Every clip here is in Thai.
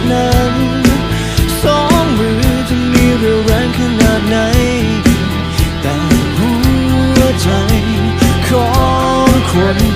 ดนั้นสองมือจะมีเรียวแรงขนาดไหน แต่หัวใจของคน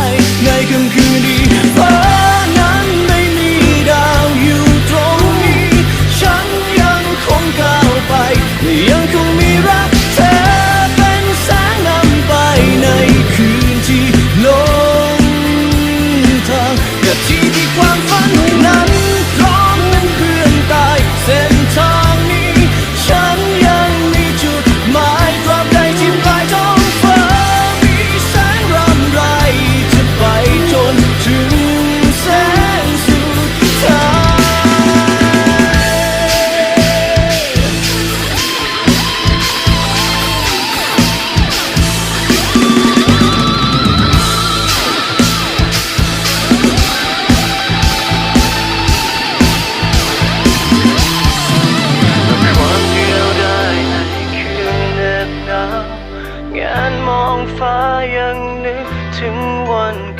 ย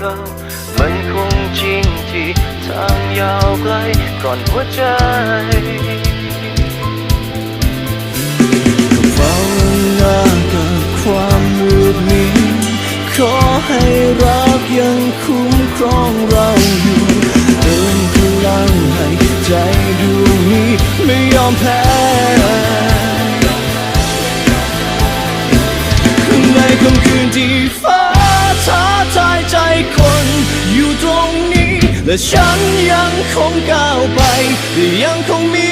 เก่ามันคงจริงที่ทางยาวไกลก่อนหัวใจเฝ้าหน้ากับความมืดมิดขอให้รักยังคุ้มครองเราอยู่เติมพลังให้ใจดวงนี้ไม่ยอมแพ้ในคำคืนที่ฟ้า คนอยู่ตรงนี้ และฉันยังคงก้าวไปและยังคงมี